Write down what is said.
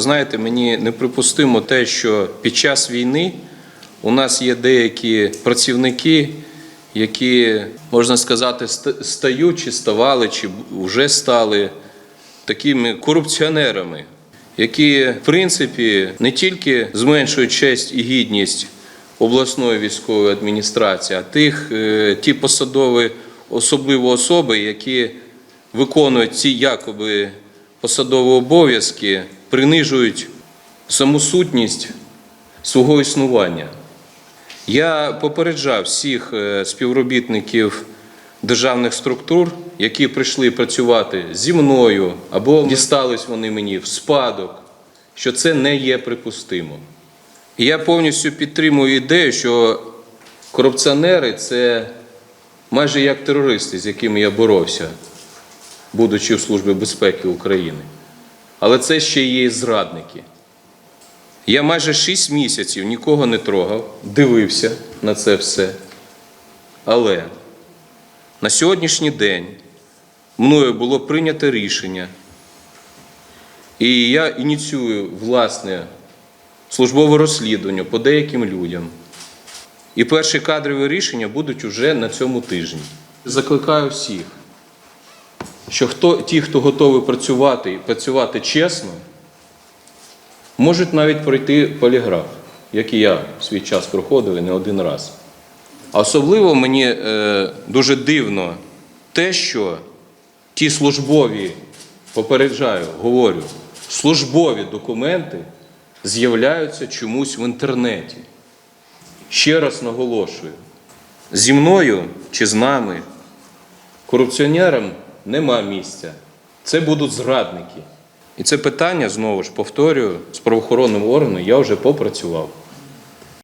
Знаєте, мені неприпустимо те, що під час війни у нас є деякі працівники, які, можна сказати, ста- стають чи ставали, чи вже стали такими корупціонерами, які, в принципі, не тільки зменшують честь і гідність обласної військової адміністрації, а тих, е, ті посадові, особливо особи, які виконують ці якоби посадові обов'язки, принижують саму сутність свого існування. Я попереджав всіх е, співробітників державних структур, які прийшли працювати зі мною або дістались вони мені в спадок, що це не є припустимо. І я повністю підтримую ідею, що корупціонери це майже як терористи, з якими я боровся, будучи в Службі безпеки України. Але це ще є і зрадники. Я майже 6 місяців нікого не трогав, дивився на це все. Але на сьогоднішній день мною було прийнято рішення, і я ініціюю власне службове розслідування по деяким людям. І перші кадрові рішення будуть уже на цьому тижні. Закликаю всіх, що хто, ті, хто готові працювати і працювати чесно, можуть навіть пройти поліграф, як і я в свій час проходив і не один раз. А особливо мені е, дуже дивно те, що ті службові, попереджаю, говорю, службові документи з'являються чомусь в інтернеті. Ще раз наголошую: зі мною чи з нами корупціонерам нема місця. Це будуть зрадники. І це питання, знову ж повторюю, з правоохоронним органом я вже попрацював.